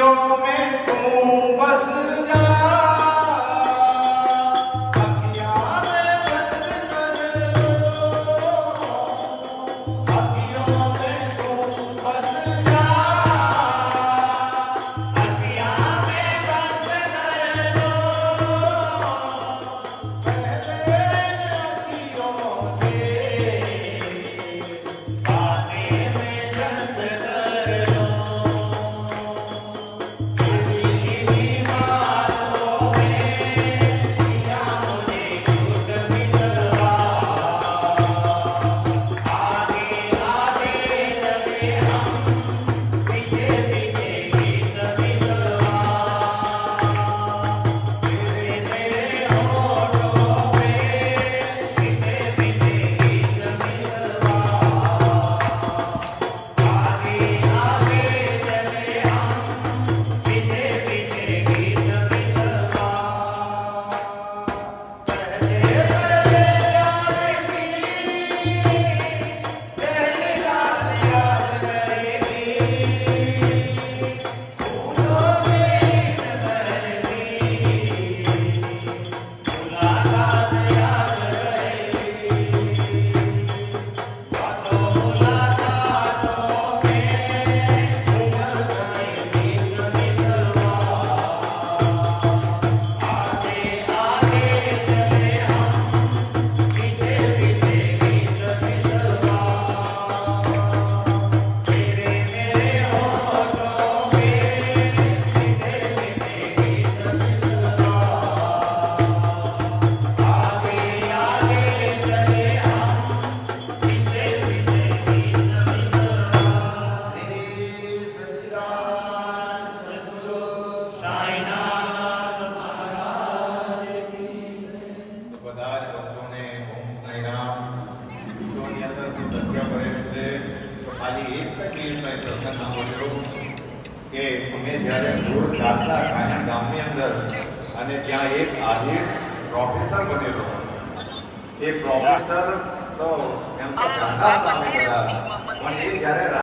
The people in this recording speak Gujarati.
homem tumbas ખાલી એક જ નિર્ણય પ્રસંગ સાંભળ્યો કે અમે જ્યારે મૂળ જાતના ખાના ગામની અંદર અને ત્યાં એક આહિર પ્રોફેસર બનેલો એ પ્રોફેસર તો એમ તો પણ એ જ્યારે